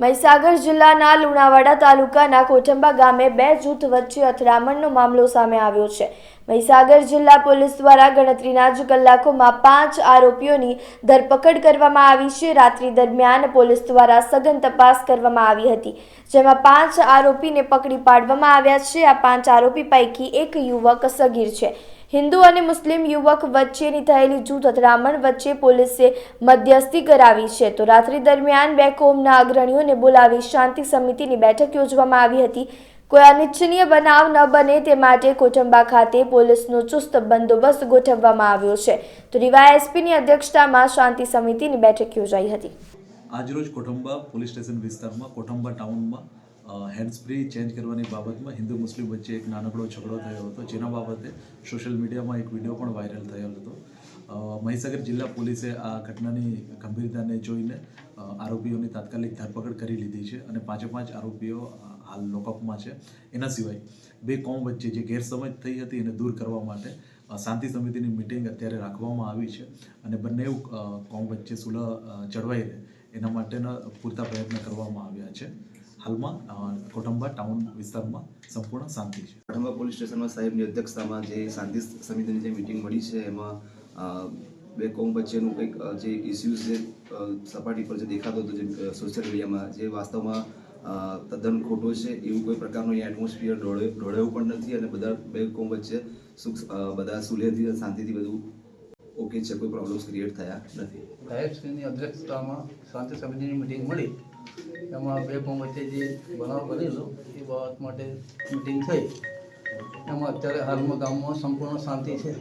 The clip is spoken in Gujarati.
મહીસાગર જિલ્લાના લુણાવાડા તાલુકાના કોઠંબા ગામે બે જૂથ વચ્ચે અથડામણનો મામલો સામે આવ્યો છે. મહીસાગર જિલ્લા પોલીસ દ્વારા ગણતરીના જ કલાકોમાં પાંચ આરોપીઓની ધરપકડ કરવામાં આવી છે. રાત્રિ દરમિયાન પોલીસ દ્વારા સઘન તપાસ કરવામાં આવી હતી, જેમાં પાંચ આરોપીને પકડી પાડવામાં આવ્યા છે. આ પાંચ આરોપી પૈકી એક યુવક સગીર છે. હિન્દુ અને મુસ્લિમ યુવક વચ્ચેની થયેલી જૂથ અથડામણ વચ્ચે પોલીસે મધ્યસ્થી કરાવી છે. તો રાત્રિ દરમિયાન બે કોમના અગ્રણીઓને બોલાવી શાંતિ સમિતિની બેઠક યોજવામાં આવી હતી. કોઈ અનિચ્છનીય બનાવ ન બને તે માટે કોટંબા ખાતે પોલીસનો ચુસ્ત બંદોબસ્ત ગોઠવવામાં આવ્યો છે. તો રીવા એસપીની અધ્યક્ષતામાં શાંતિ સમિતિની બેઠક યોજાઈ હતી. આજરોજ કોઠંબા પોલીસ સ્ટેશન વિસ્તારમાં કોઠંબા ટાઉનમાં હેન્ડ્સ ફ્રી ચેન્જ કરવાની બાબતમાં હિન્દુ, મુસ્લિમ વચ્ચે એક નાનકડો ઝઘડો થયો હતો. જેના બાબતે સોશિયલ મીડિયામાં એક વીડિયો પણ વાયરલ થયેલ હતો. મહીસાગર જિલ્લા પોલીસે આ ઘટનાની ગંભીરતાને જોઈને આરોપીઓની તાત્કાલિક ધરપકડ કરી લીધી છે અને પાંચે પાંચ આરોપીઓ હાલ લોકઅપમાં છે. એના સિવાય બે કોમ વચ્ચે જે ગેરસમજ થઈ હતી એને દૂર કરવા માટે શાંતિ સમિતિની મિટિંગ અત્યારે રાખવામાં આવી છે અને બંને કોમ વચ્ચે સુલહ જળવાઈ રહે એના માટેના પૂરતા પ્રયત્ન કરવામાં આવ્યા છે. હાલમાં કોટંબા ટાઉન વિસ્તારમાં સંપૂર્ણ શાંતિ છે. કઠંબા પોલીસ સ્ટેશનમાં સાહેબની અધ્યક્ષતામાં જે શાંતિ સમિતિની જે મિટિંગ મળી છે એમાં બે કોમ વચ્ચેનું કંઈક જે ઇસ્યુઝ જે સપાટી પર જે દેખાતો હતો જે સોશિયલ મીડિયામાં જે વાસ્તવમાં તદ્દન ખોટો છે એવું કોઈ પ્રકારનું અહીંયા એટમોસ્ફિયર ઢોળે ઢોળાયું પણ નથી અને બધા બે કોમ વચ્ચે સુખ બધા સુલેહથી અને શાંતિથી બધું ઓકે છે કોઈ પ્રોબ્લેમ્સ ક્રિએટ થયા નથી. સાહેબશ્રીની અધ્યક્ષતામાં શાંતિ સમિતિની મિટિંગ મળી. એમાં બે વચ્ચે જે બનાવ બનેલો, એ બાબત માટે મિટિંગ થઈ. એમાં અત્યારે હાલમાં ગામમાં સંપૂર્ણ શાંતિ છે.